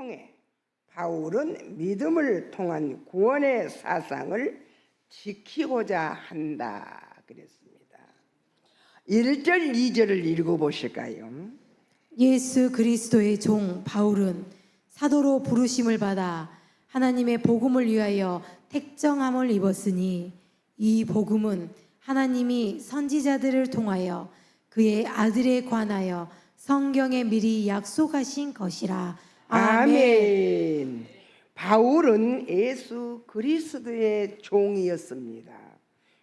통해 바울은 믿음을 통한 구원의 사상을 지키고자 한다 그랬습니다. 1절 2절을 읽어 보실까요? 예수 그리스도의 종 바울은 사도로 부르심을 받아 하나님의 복음을 위하여 택정함을 입었으니 이 복음은 하나님이 선지자들을 통하여 그의 아들에 관하여 성경에 미리 약속하신 것이라. 아멘. 바울은 예수 그리스도의 종이었습니다.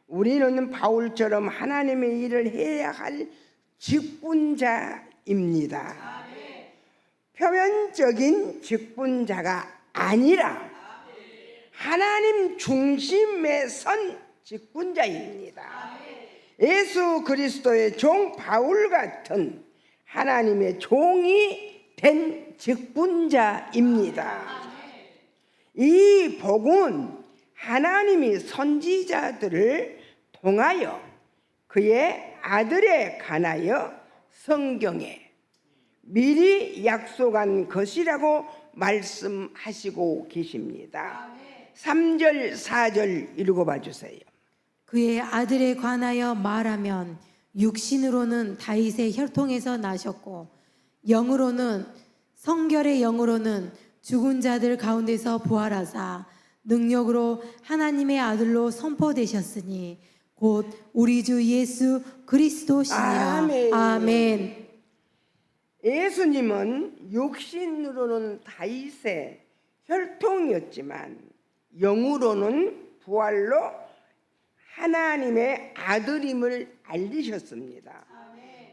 우리는 바울처럼 하나님의 일을 해야 할 직분자입니다. 표면적인 직분자가 아니라 하나님 중심에 선 직분자입니다. 예수 그리스도의 종 바울 같은 하나님의 종이 된 직분자입니다. 이 복음은 하나님이 선지자들을 통하여 그의 아들에 관하여 성경에 미리 약속한 것이라고 말씀하시고 계십니다. 3절, 4절 읽어봐 주세요. 그의 아들에 관하여 말하면 육신으로는 다윗의 혈통에서 나셨고 영으로는 성결의 영으로는 죽은 자들 가운데서 부활하사 능력으로 하나님의 아들로 선포되셨으니 곧 우리 주 예수 그리스도시니라 아멘. 아멘. 예수님은 육신으로는 다윗의 혈통이었지만 영으로는 부활로 하나님의 아들임을 알리셨습니다.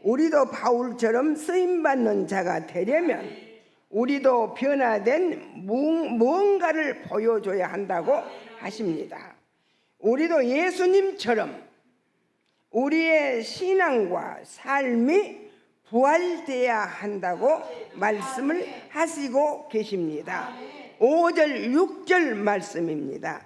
우리도 바울처럼 쓰임 받는 자가 되려면 우리도 변화된 무- 무언가를 보여줘야 한다고 하십니다. 우리도 예수님처럼 우리의 신앙과 삶이 부활돼야 한다고 말씀을 하시고 계십니다. 5절, 6절 말씀입니다.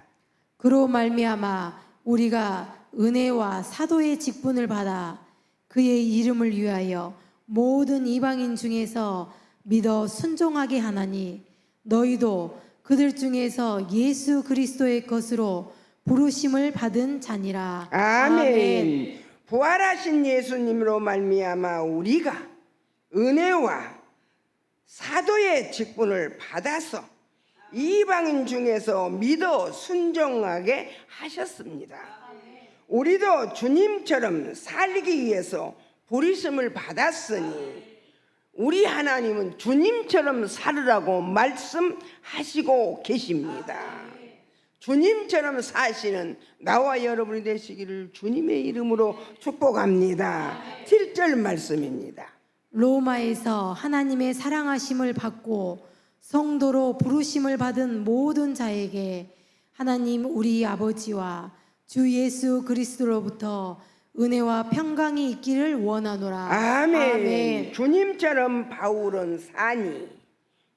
그로 말미암아 우리가 은혜와 사도의 직분을 받아 그의 이름을 위하여 모든 이방인 중에서 믿어 순종하게 하나니 너희도 그들 중에서 예수 그리스도의 것으로 부르심을 받은 자니라 아멘. 부활하신 예수님으로 말미암아 우리가 은혜와 사도의 직분을 받아서 이방인 중에서 믿어 순종하게 하셨습니다. 우리도 주님처럼 살기 위해서 부르심을 받았으니 우리 하나님은 주님처럼 살으라고 말씀하시고 계십니다. 주님처럼 사시는 나와 여러분이 되시기를 주님의 이름으로 축복합니다. 7절 말씀입니다. 로마에서 하나님의 사랑하심을 받고 성도로 부르심을 받은 모든 자에게 하나님 우리 아버지와 주 예수 그리스도로부터 은혜와 평강이 있기를 원하노라. 아멘. 주님처럼 바울은 사니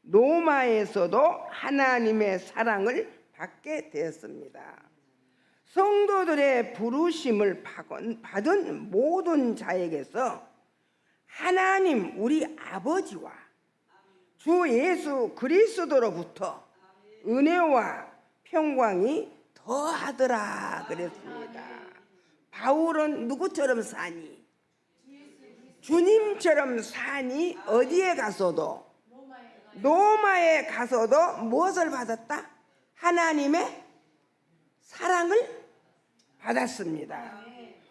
로마에서도 하나님의 사랑을 받게 되었습니다. 성도들의 부르심을 받은 모든 자에게서 하나님 우리 아버지와 주 예수 그리스도로부터 은혜와 평강이 더 하더라 그랬습니다. 바울은 누구처럼 사니? 주님처럼 사니 어디에 가서도 로마에 가서도 무엇을 받았다? 하나님의 사랑을 받았습니다.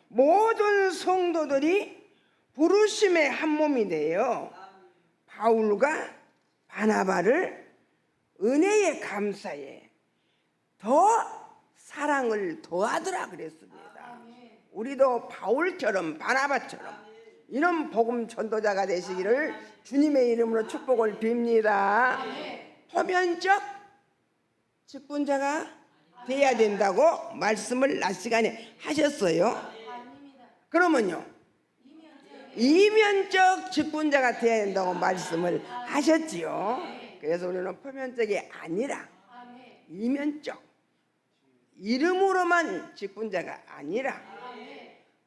모든 성도들이 부르심의 한 몸이 되어 바울과 바나바를 은혜에 감사해 더 사랑을 더하더라 그랬습니다. 우리도 바울처럼 바나바처럼 이런 복음 전도자가 되시기를 주님의 이름으로 축복을 빕니다. 표면적 직분자가 돼야 된다고 말씀을 낮 시간에 하셨어요. 그러면요. 이면적 직분자가 돼야 된다고 말씀을 하셨지요. 그래서 우리는 표면적이 아니라 이면적 이름으로만 직분자가 아니라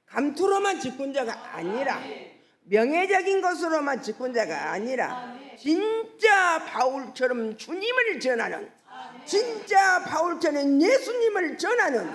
감투로만 직분자가 아니라 명예적인 것으로만 직분자가 아니라 진짜 바울처럼 주님을 전하는 진짜 바울처럼 예수님을 전하는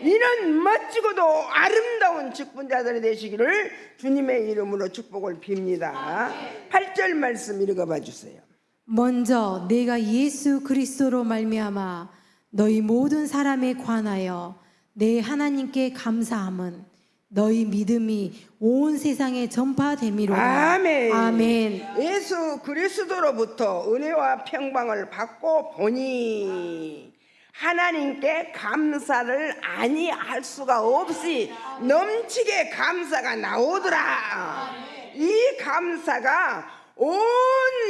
이런 멋지고도 아름다운 직분자들이 되시기를 주님의 이름으로 축복을 빕니다. 8절 말씀 읽어봐 주세요. 먼저 내가 예수 그리스도로 말미암아 너희 모든 사람에 관하여 내 하나님께 감사함은 너희 믿음이 온 세상에 전파됨이로다. 아멘. 아멘. 예수 그리스도로부터 은혜와 평방을 받고 보니 하나님께 감사를 아니 할 수가 없이 넘치게 감사가 나오더라. 이 감사가 온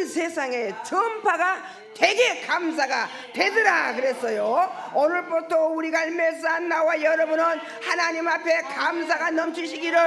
세상에 전파가 되게 감사가 되더라 그랬어요. 오늘부터 우리 갈매사 나와 여러분은 하나님 앞에 감사가 넘치시기를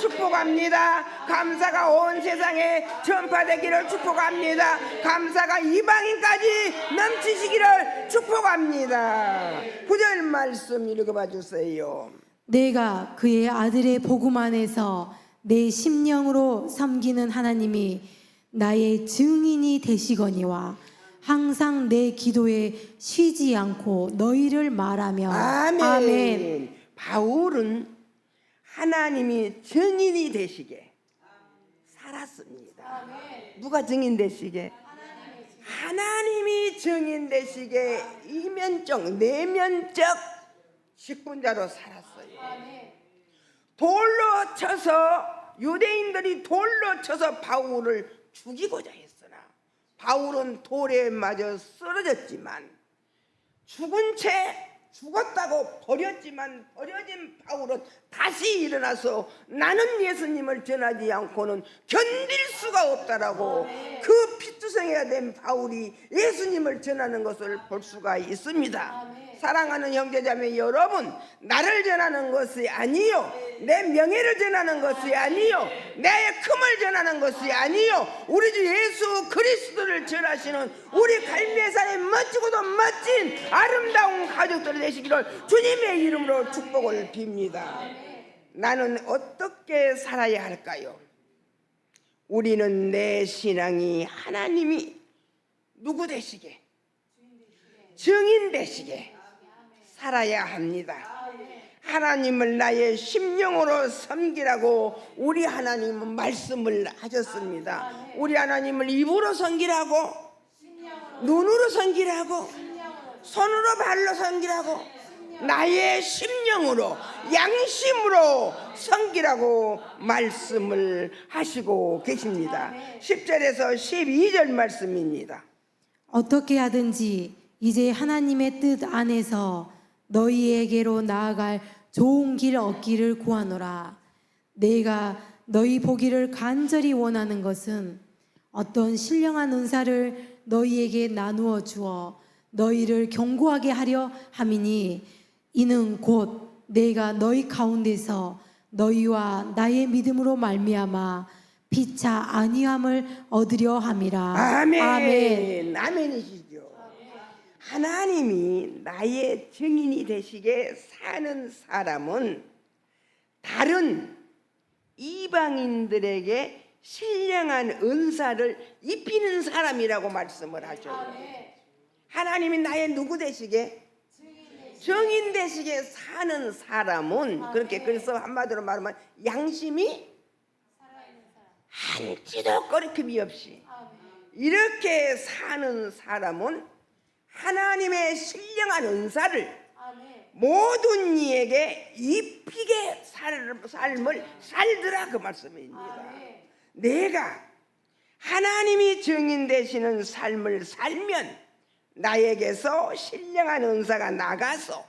축복합니다. 감사가 온 세상에 전파되기를 축복합니다. 감사가 이방인까지 넘치시기를 축복합니다. 구절 말씀 읽어봐 주세요. 내가 그의 아들의 복음 안에서 내 심령으로 섬기는 하나님이 나의 증인이 되시거니와 항상 내 기도에 쉬지 않고 너희를 말하며 아멘. 바울은 하나님이 증인이 되시게 살았습니다. 누가 증인 되시게? 하나님이 증인 되시게 이면적 내면적 직분자로 살았어요. 돌로 쳐서 유대인들이 돌로 쳐서 바울을 죽이고자 했으나 바울은 돌에 맞아 쓰러졌지만 죽은 채 죽었다고 버렸지만 버려진 바울은 다시 일어나서 나는 예수님을 전하지 않고는 견딜 수가 없다라고 그 피투성이가 된 바울이 예수님을 전하는 것을 볼 수가 있습니다. 사랑하는 형제자매 여러분, 나를 전하는 것이 아니요, 내 명예를 전하는 것이 아니요, 내 금을 전하는 것이 아니요, 우리 주 예수 그리스도를 전하시는 우리 갈매산의 멋지고도 멋진 아름다운 가족들이 되시기를 주님의 이름으로 축복을 빕니다. 나는 어떻게 살아야 할까요? 우리는 내 신앙이 하나님이 누구 되시게? 증인 되시게 살아야 합니다. 하나님을 나의 심령으로 섬기라고 우리 하나님은 말씀을 하셨습니다. 우리 하나님을 입으로 섬기라고 눈으로 섬기라고 손으로 발로 섬기라고 나의 심령으로 양심으로 섬기라고 말씀을 하시고 계십니다. 10절에서 12절 말씀입니다. 어떻게 하든지 이제 하나님의 뜻 안에서 너희에게로 나아갈 좋은 길 얻기를 구하노라. 내가 너희 보기를 간절히 원하는 것은 어떤 신령한 은사를 너희에게 나누어 주어 너희를 경고하게 하려 함이니 이는 곧 내가 너희 가운데서 너희와 나의 믿음으로 말미암아 피차 아니함을 얻으려 함이라. 아멘. 아멘이시죠. 하나님이 나의 증인이 되시게 사는 사람은 다른 이방인들에게 신령한 은사를 입히는 사람이라고 말씀을 하죠. 하나님이 나의 누구 되시게? 증인 되시게 사는 사람은 그렇게 그래서 한마디로 말하면 양심이 한치도 꺼리낌이 없이 이렇게 사는 사람은 하나님의 신령한 은사를 모든 이에게 입히게 살, 삶을 살더라 그 말씀입니다. 내가 하나님이 증인 되시는 삶을 살면 나에게서 신령한 은사가 나가서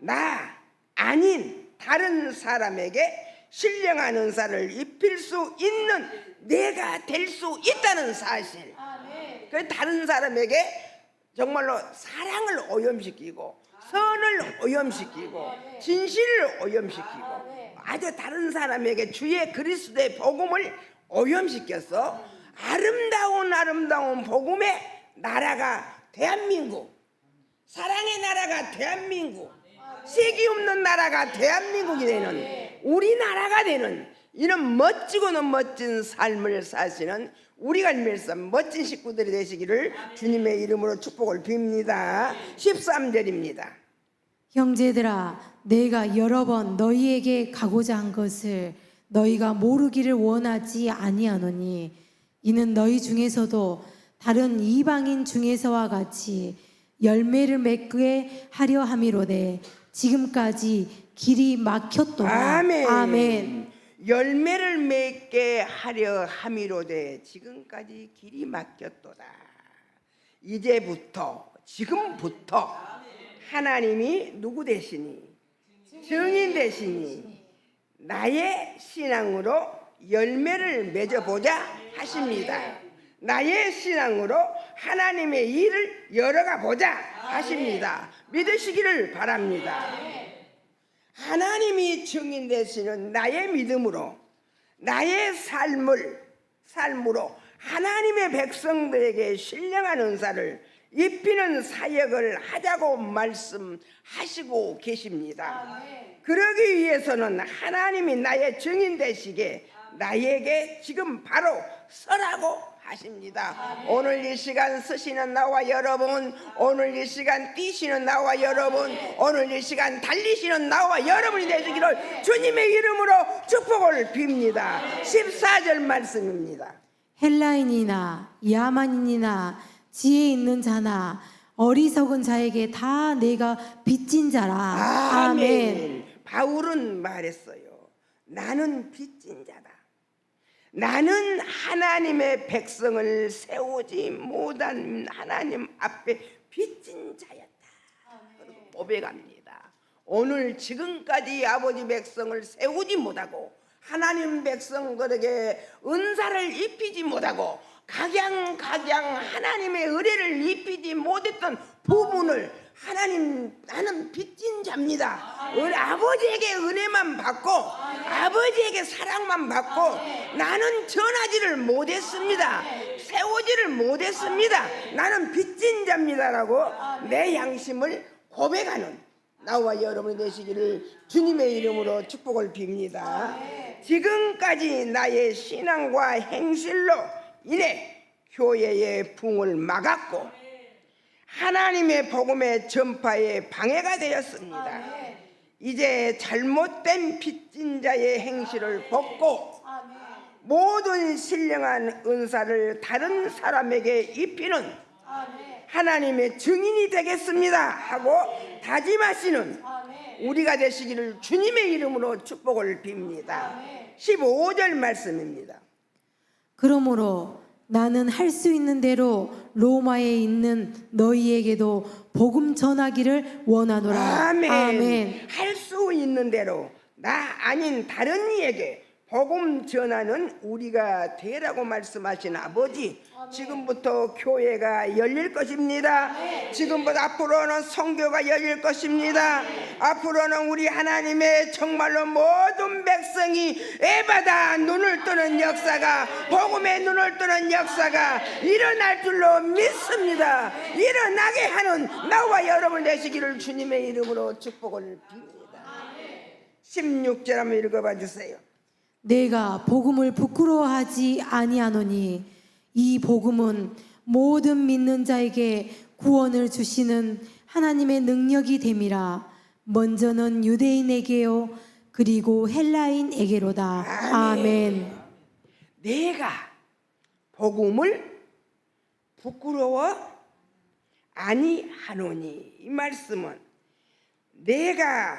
나 아닌 다른 사람에게 신령한 은사를 입힐 수 있는 내가 될 수 있다는 사실. 그 다른 사람에게 정말로 사랑을 오염시키고 선을 오염시키고 진실을 오염시키고 아주 다른 사람에게 주의 그리스도의 복음을 오염시켜서 아름다운 아름다운 복음의 나라가 대한민국 사랑의 나라가 대한민국 세기 없는 나라가 대한민국이 되는 우리나라가 되는 이런 멋지고는 멋진 삶을 사시는 우리가 밀삼 멋진 식구들이 되시기를 주님의 이름으로 축복을 빕니다. 13절입니다. 형제들아 내가 여러 번 너희에게 가고자 한 것을 너희가 모르기를 원하지 아니하노니 이는 너희 중에서도 다른 이방인 중에서와 같이 열매를 맺게 하려 함이로되 지금까지 길이 막혔도다 아멘. 아멘. 열매를 맺게 하려 함이로되 지금까지 길이 막혔도다. 이제부터 지금부터 하나님이 누구 되시니 증인 되시니 나의 신앙으로 열매를 맺어보자 하십니다. 나의 신앙으로 하나님의 일을 열어가 보자 하십니다. 믿으시기를 바랍니다. 하나님이 증인 되시는 나의 믿음으로 나의 삶을 삶으로 하나님의 백성들에게 신령한 은사를 입히는 사역을 하자고 말씀하시고 계십니다. 그러기 위해서는 하나님이 나의 증인 되시게 나에게 지금 바로 서라고 하십니다. 오늘 이 시간 쓰시는 나와 여러분, 오늘 이 시간 뛰시는 나와 여러분, 오늘 이 시간 달리시는 나와 여러분이 되시기를 주님의 이름으로 축복을 빕니다. 14절 말씀입니다. 헬라인이나 야만인이나 지혜 있는 자나 어리석은 자에게 다 내가 빚진 자라 아멘. 바울은 말했어요. 나는 빚진 자다. 나는 하나님의 백성을 세우지 못한 하나님 앞에 빚진 자였다. 고백합니다. 오늘 지금까지 아버지 백성을 세우지 못하고 하나님 백성들에게 은사를 입히지 못하고 각양각양 하나님의 의뢰를 입히지 못했던 부분을 하나님 나는 빚진 자입니다. 우리 아버지에게 은혜만 받고 아버지에게 사랑만 받고 나는 전하지를 못했습니다. 세우지를 못했습니다. 나는 빚진 자입니다라고 내 양심을 고백하는 나와 여러분이 되시기를 주님의 이름으로 축복을 빕니다. 지금까지 나의 신앙과 행실로 인해 교회의 붕을 막았고 하나님의 복음의 전파에 방해가 되었습니다. 이제 잘못된 빚진 자의 행실을 벗고 모든 신령한 은사를 다른 사람에게 입히는 하나님의 증인이 되겠습니다 하고 다짐하시는 우리가 되시기를 주님의 이름으로 축복을 빕니다. 15절 말씀입니다. 그러므로 나는 할 수 있는 대로 로마에 있는 너희에게도 복음 전하기를 원하노라. 아멘. 할수 있는 대로 나 아닌 다른 이에게 복음 전하는 우리가 되라고 말씀하신 아버지. 지금부터 교회가 열릴 것입니다. 지금부터 앞으로는 성교가 열릴 것입니다. 앞으로는 우리 하나님의 정말로 모든 백성이 에바다 눈을 뜨는 역사가 복음의 눈을 뜨는 역사가 일어날 줄로 믿습니다. 일어나게 하는 나와 여러분 되시기를 주님의 이름으로 축복을 빕니다. 16절 한번 읽어봐 주세요. 내가 복음을 부끄러워하지 아니하노니 이 복음은 모든 믿는 자에게 구원을 주시는 하나님의 능력이 됨이라 먼저는 유대인에게요 그리고 헬라인에게로다 아멘. 내가 복음을 부끄러워 아니하노니 이 말씀은 내가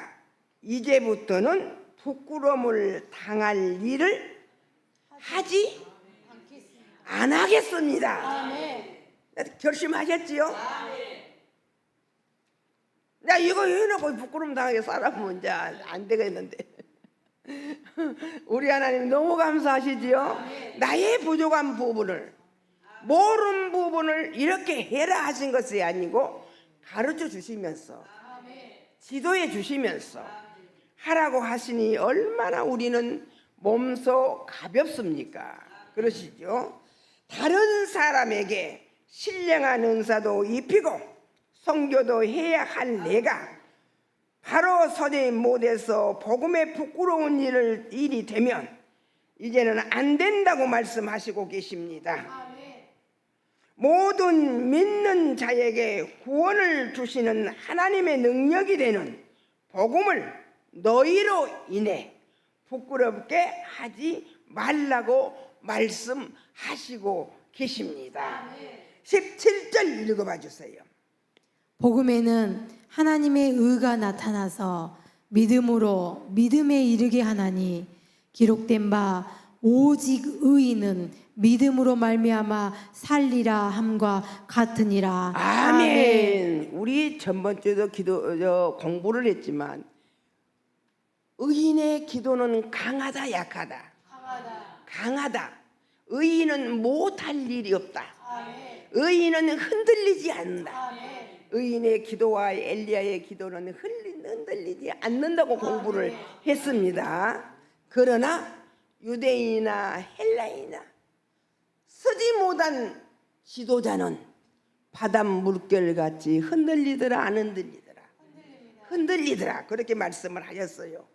이제부터는 부끄러움을 당할 일을 하지 안 하겠습니다. 결심하셨지요? 나 이거 해놓고 부끄러움 당하게 살아보면 이제 안 되겠는데. 우리 하나님 너무 감사하시지요? 나의 부족한 부분을 모르는 부분을 이렇게 해라 하신 것이 아니고 가르쳐 주시면서 지도해 주시면서 하라고 하시니 얼마나 우리는 몸소 가볍습니까? 그러시죠? 다른 사람에게 신령한 은사도 입히고 성교도 해야 할 내가 바로 선의 못해서 복음에 부끄러운 일을 일이 되면 이제는 안 된다고 말씀하시고 계십니다. 모든 믿는 자에게 구원을 주시는 하나님의 능력이 되는 복음을 너희로 인해 부끄럽게 하지 말라고 말씀하시고 계십니다. 17절 읽어봐 주세요. 복음에는 하나님의 의가 나타나서 믿음으로 믿음에 이르게 하나니 기록된 바 오직 의인은 믿음으로 말미암아 살리라 함과 같으니라. 아멘. 우리 전번 주에도 기도 저, 공부를 했지만 의인의 기도는 강하다 약하다. 강하다. 의인은 못할 일이 없다. 의인은 흔들리지 않는다. 의인의 기도와 엘리야의 기도는 흔들리지 않는다고 공부를 했습니다. 그러나 유대인이나 헬라인이나 쓰지 못한 지도자는 바닷 물결 같이 흔들리더라 안 흔들리더라 흔들리더라 그렇게 말씀을 하셨어요.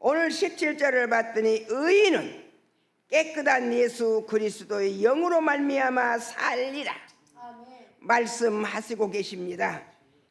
오늘 17절을 봤더니 의인은 깨끗한 예수 그리스도의 영으로 말미암아 살리라 말씀하시고 계십니다.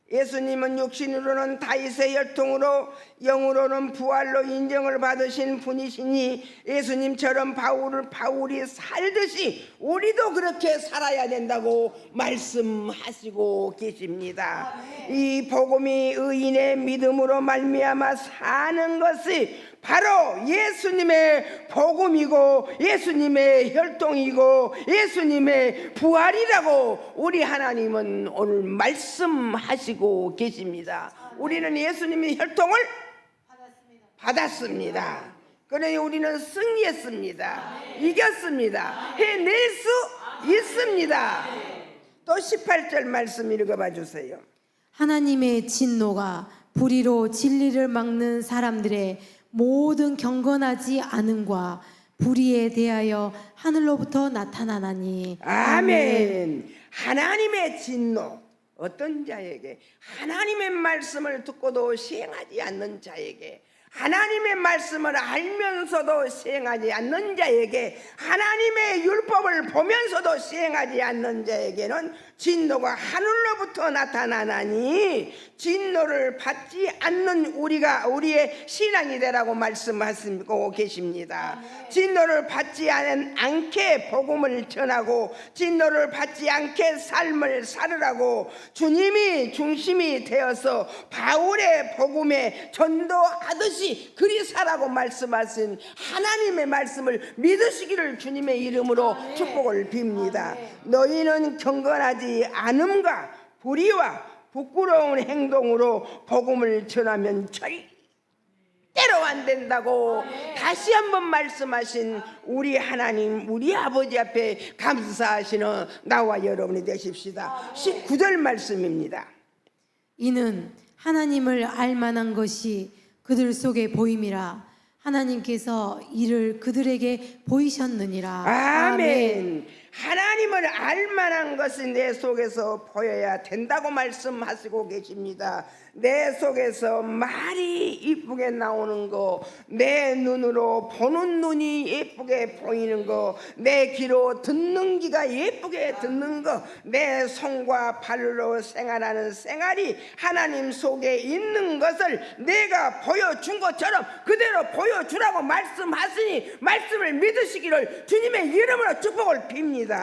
예수님은 육신으로는 다윗의 혈통으로 영으로는 부활로 인정을 받으신 분이시니 예수님처럼 바울을 바울이 살듯이 우리도 그렇게 살아야 된다고 말씀하시고 계십니다. 이 복음이 의인의 믿음으로 말미암아 사는 것이 바로 예수님의 복음이고 예수님의 혈통이고 예수님의 부활이라고 우리 하나님은 오늘 말씀하시고 계십니다. 우리는 예수님의 혈통을 받았습니다. 그러니 우리는 승리했습니다. 이겼습니다. 해낼 수 있습니다. 또 18절 말씀 읽어봐 주세요. 하나님의 진노가 불의로 진리를 막는 사람들의 모든 경건하지 않음과 불의에 대하여 하늘로부터 나타나나니 아멘. 하나님의 진노. 어떤 자에게? 하나님의 말씀을 듣고도 시행하지 않는 자에게. 하나님의 말씀을 알면서도 시행하지 않는 자에게. 하나님의 율법을 보면서도 시행하지 않는 자에게는 진노가 하늘로부터 나타나나니 진노를 받지 않는 우리가 우리의 신앙이 되라고 말씀하시고 계십니다. 진노를 받지 않- 않게 복음을 전하고 진노를 받지 않게 삶을 살으라고 주님이 중심이 되어서 바울의 복음에 전도하듯이 그리 살라고 말씀하신 하나님의 말씀을 믿으시기를 주님의 이름으로 축복을 빕니다. 너희는 경건하지 않음과 불의와 부끄러운 행동으로 복음을 전하면 절대로 안 된다고 다시 한번 말씀하신 우리 하나님 우리 아버지 앞에 감사하시는 나와 여러분이 되십시다. 19절 말씀입니다. 이는 하나님을 알만한 것이 그들 속에 보임이라. 하나님께서 이를 그들에게 보이셨느니라. 아멘. 하나님을 알 만한 것이 내 속에서 보여야 된다고 말씀하시고 계십니다. 내 속에서 말이 이쁘게 나오는 거, 내 눈으로 보는 눈이 예쁘게 보이는 거, 내 귀로 듣는 귀가 예쁘게 듣는 거, 내 손과 발로 생활하는 생활이 하나님 속에 있는 것을 내가 보여준 것처럼 그대로 보여주라고 말씀하시니 말씀을 믿으시기를 주님의 이름으로 축복을 빕니다.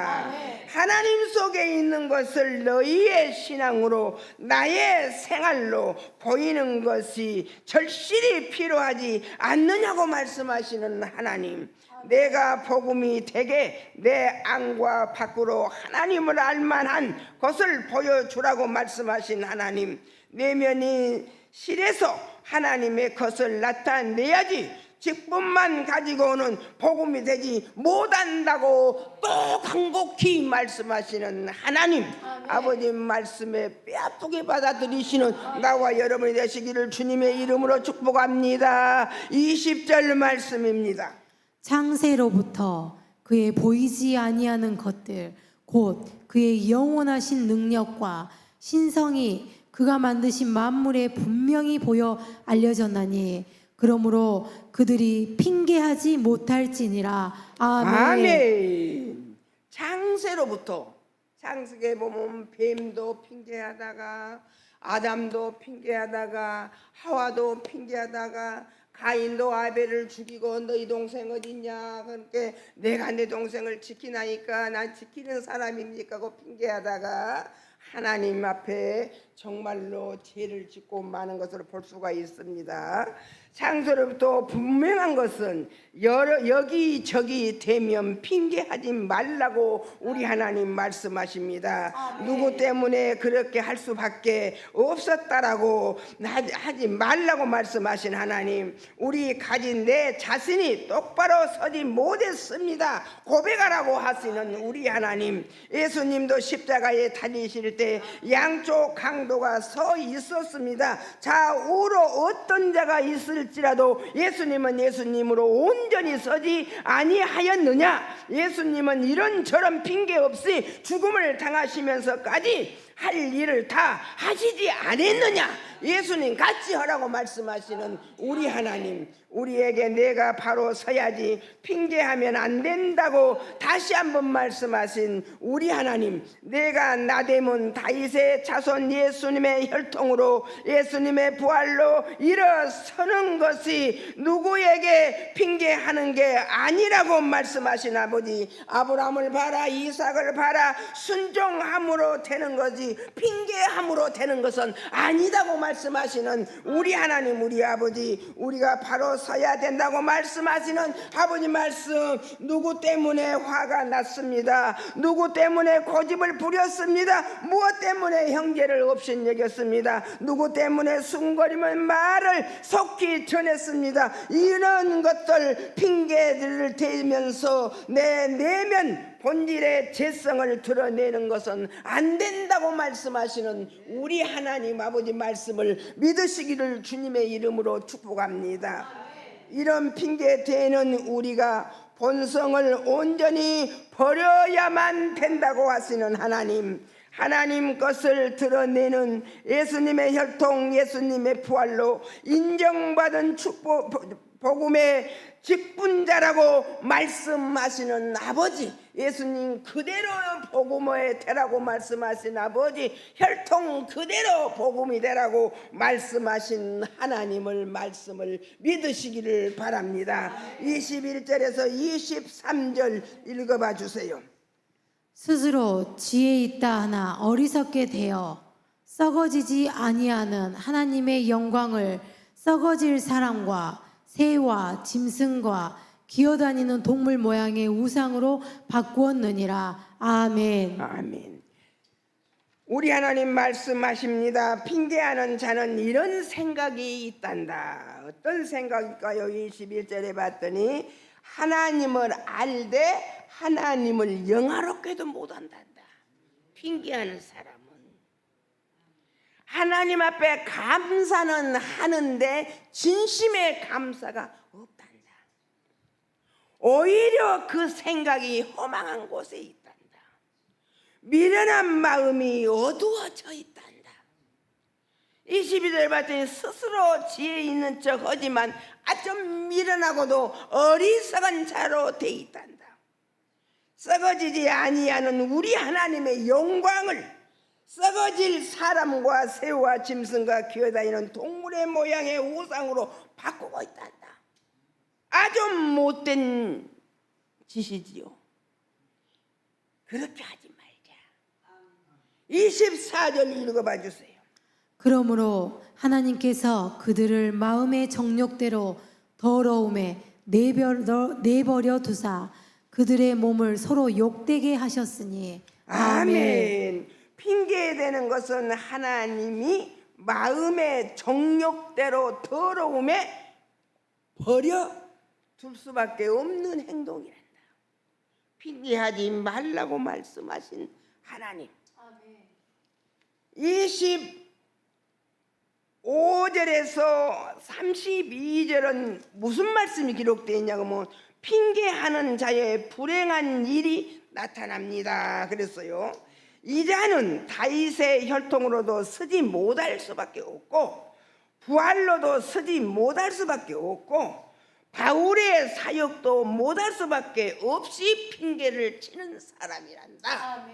하나님 속에 있는 것을 너희의 신앙으로 나의 생활로 보이는 것이 절실히 필요하지 않느냐고 말씀하시는 하나님. 내가 복음이 되게 내 안과 밖으로 하나님을 알만한 것을 보여주라고 말씀하신 하나님. 내면이 실에서 하나님의 것을 나타내야지 직분만 가지고 오는 복음이 되지 못한다고 또 간곡히 말씀하시는 하나님 아버지 말씀에 뼈아프게 받아들이시는 나와 여러분이 되시기를 주님의 이름으로 축복합니다. 20절 말씀입니다. 창세로부터 그의 보이지 아니하는 것들 곧 그의 영원하신 능력과 신성이 그가 만드신 만물에 분명히 보여 알려졌나니 그러므로 그들이 핑계하지 못할지니라. 아멘. 아멘. 창세로부터 창세기에 보면 뱀도 핑계하다가 아담도 핑계하다가 하와도 핑계하다가 가인도 아벨을 죽이고 너희 동생 어딨냐 그렇게 내가 내 동생을 지키나니까 난 지키는 사람입니까 고 핑계하다가 하나님 앞에 정말로 죄를 짓고 마는 것을 볼 수가 있습니다. 창세로부터 분명한 것은 여러, 여기저기 되면 핑계하지 말라고 우리 하나님 말씀하십니다. 누구 때문에 그렇게 할 수밖에 없었다라고 하지- 하지 말라고 말씀하신 하나님 우리 가진 내 자신이 똑바로 서지 못했습니다. 고백하라고 하시는 우리 하나님 예수님도 십자가에 달리실 때 양쪽 강도가 서 있었습니다. 좌우로 어떤 자가 있을 지라도 예수님은 예수님으로 온전히 서지 아니하였느냐? 예수님은 이런저런 핑계 없이 죽음을 당하시면서까지 할 일을 다 하시지 않았느냐? 예수님 같이 하라고 말씀하시는 우리 하나님, 우리에게 내가 바로 서야지 핑계하면 안 된다고 다시 한번 말씀하신 우리 하나님, 내가 나대문 다윗의 자손 예수님의 혈통으로 예수님의 부활로 일어서는 것이 누구에게 핑계하는 게 아니라고 말씀하신 아버지, 아브라함을 봐라, 이삭을 봐라, 순종함으로 되는 거지 핑계함으로 되는 것은 아니다고 말씀하시는 우리 하나님, 우리 아버지, 우리가 바로 서야 된다고 말씀하시는 아버지 말씀, 누구 때문에 화가 났습니다. 누구 때문에 고집을 부렸습니다. 무엇 때문에 형제를 없인 여겼습니다. 누구 때문에 숭거리면 말을 속히 전했습니다. 이런 것들 핑계들을 대면서 내 내면 본질의 재성을 드러내는 것은 안 된다고 말씀하시는 우리 하나님 아버지 말씀을 믿으시기를 주님의 이름으로 축복합니다. 이런 핑계 대는 우리가 본성을 온전히 버려야만 된다고 하시는 하나님. 하나님 것을 드러내는 예수님의 혈통, 예수님의 부활로 인정받은 축복, 복음의 직분자라고 말씀하시는 아버지, 예수님 그대로 복음의 되라고 말씀하신 아버지, 혈통 그대로 복음이 되라고 말씀하신 하나님을 말씀을 믿으시기를 바랍니다. 21절에서 23절 읽어봐 주세요. 스스로 지혜 있다 하나 어리석게 되어 썩어지지 아니하는 하나님의 영광을 썩어질 사람과 새와 짐승과 기어다니는 동물 모양의 우상으로 바꾸었느니라 아멘. 아멘. 우리 하나님 말씀하십니다. 핑계하는 자는 이런 생각이 있단다. 어떤 생각일까요? 21절에 봤더니 하나님을 알되 하나님을 영화롭게도 못한단다. 핑계하는 사람은 하나님 앞에 감사는 하는데 진심의 감사가 없단다. 오히려 그 생각이 허망한 곳에 있단다. 미련한 마음이 어두워져 있단다. 22절 봤더니 스스로 지혜 있는 척 하지만 아주 미련하고도 어리석은 자로 돼 있단다. 썩어지지 아니하는 우리 하나님의 영광을 썩어질 사람과 새와 짐승과 기어다니는 동물의 모양의 우상으로 바꾸고 있단다. 아주 못된 짓이지요. 그렇게 하지 말자. 24절 읽어봐 주세요. 그러므로 하나님께서 그들을 마음의 정욕대로 더러움에 내버려, 내버려 두사 그들의 몸을 서로 욕되게 하셨으니 아멘. 핑계되는 것은 하나님이 마음의 정욕대로 더러움에 버려 둘 수밖에 없는 행동이란다. 핑계하지 말라고 말씀하신 하나님. 25절에서 32절은 무슨 말씀이 기록되어 있냐고 하면 핑계하는 자의 불행한 일이 나타납니다. 그랬어요. 이 자는 다윗의 혈통으로도 쓰지 못할 수밖에 없고 부활로도 서지 못할 수밖에 없고 바울의 사역도 못할 수밖에 없이 핑계를 치는 사람이란다.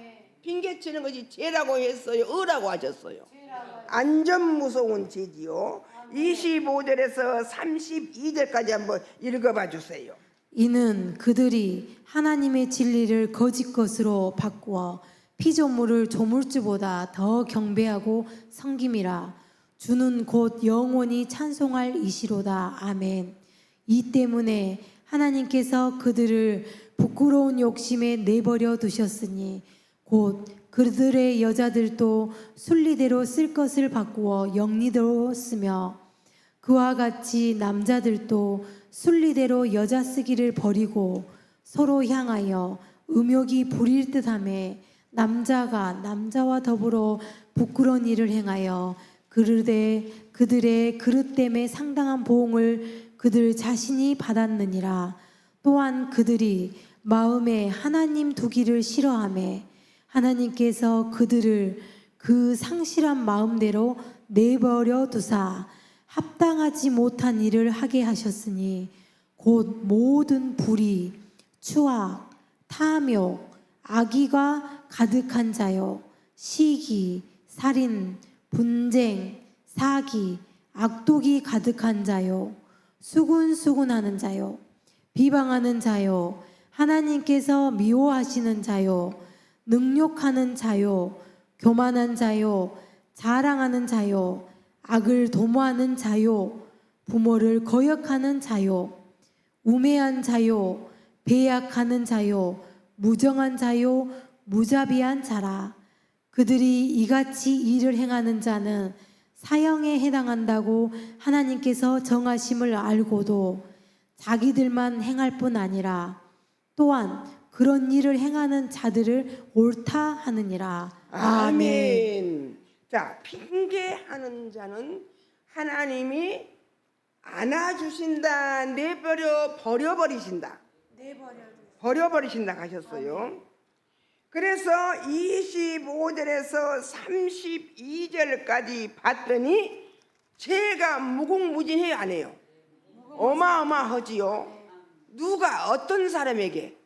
핑계 치는 것이 죄라고 했어요. 어라고 하셨어요. 안전 무서운 죄지요. 25절에서 32절까지 한번 읽어봐 주세요. 이는 그들이 하나님의 진리를 거짓 것으로 바꾸어 피조물을 조물주보다 더 경배하고 섬김이라. 주는 곧 영원히 찬송할 이시로다. 아멘. 이 때문에 하나님께서 그들을 부끄러운 욕심에 내버려 두셨으니 곧 그들의 여자들도 순리대로 쓸 것을 바꾸어 영리대로 쓰며 그와 같이 남자들도 순리대로 여자 쓰기를 버리고 서로 향하여 음욕이 부릴 듯하며 남자가 남자와 더불어 부끄러운 일을 행하여 그르되 그들의 그릇됨에 상당한 보응을 그들 자신이 받았느니라. 또한 그들이 마음에 하나님 두기를 싫어하며 하나님께서 그들을 그 상실한 마음대로 내버려 두사 합당하지 못한 일을 하게 하셨으니 곧 모든 불의, 추악, 탐욕, 악의가 가득한 자요, 시기, 살인, 분쟁, 사기, 악독이 가득한 자요, 수군수군하는 자요, 비방하는 자요, 하나님께서 미워하시는 자요, 능욕하는 자요, 교만한 자요, 자랑하는 자요, 악을 도모하는 자요, 부모를 거역하는 자요, 우매한 자요, 배약하는 자요, 무정한 자요, 무자비한 자라. 그들이 이같이 일을 행하는 자는 사형에 해당한다고 하나님께서 정하심을 알고도 자기들만 행할 뿐 아니라 또한 그런 일을 행하는 자들을 옳다 하느니라. 아멘. 자, 핑계하는 자는 하나님이 안아주신다, 내버려 버려버리신다. 버려 버리신다 하셨어요. 그래서 25절에서 32절까지 봤더니 죄가 무궁무진해요, 안 해요? 어마어마하지요. 누가 어떤 사람에게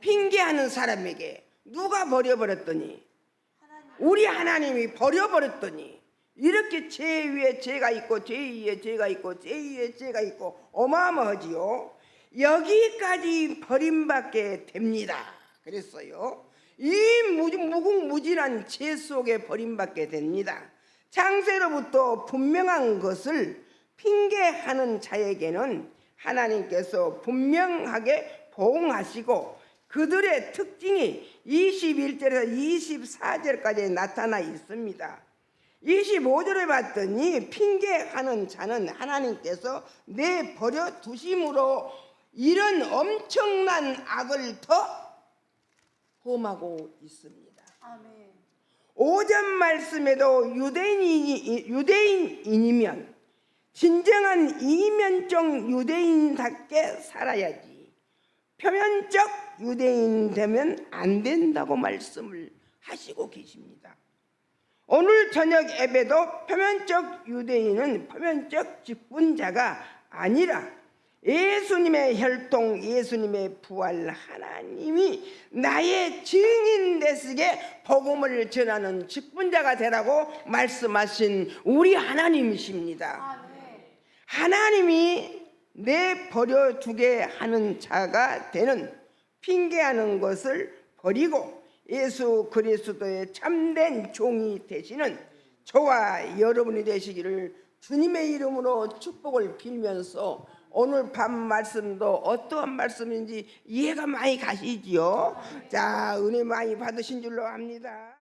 핑계하는 사람에게 누가 버려버렸더니 우리 하나님이 버려버렸더니 이렇게 죄 위에 죄가 있고 죄 위에 죄가 있고 죄 위에 죄가 있고 어마어마하지요. 여기까지 버림받게 됩니다. 그랬어요. 이 무- 무궁무진한 죄 속에 버림받게 됩니다. 창세로부터 분명한 것을 핑계하는 자에게는 하나님께서 분명하게 보응하시고 그들의 특징이 21절에서 24절까지 나타나 있습니다. 25절에 봤더니 핑계하는 자는 하나님께서 내 버려 두심으로 이런 엄청난 악을 더 험하고 있습니다. 5절 말씀에도 유대인이, 유대인이면 진정한 이면적 유대인답게 살아야지 표면적 유대인 되면 안 된다고 말씀을 하시고 계십니다. 오늘 저녁 예배도 표면적 유대인은 표면적 직분자가 아니라 예수님의 혈통, 예수님의 부활, 하나님이 나의 증인 되시게 복음을 전하는 직분자가 되라고 말씀하신 우리 하나님이십니다. 하나님이 내 버려두게 하는 자가 되는 핑계하는 것을 버리고 예수 그리스도의 참된 종이 되시는 저와 여러분이 되시기를 주님의 이름으로 축복을 빌면서 오늘 밤 말씀도 어떠한 말씀인지 이해가 많이 가시지요. 자, 은혜 많이 받으신 줄로 압니다.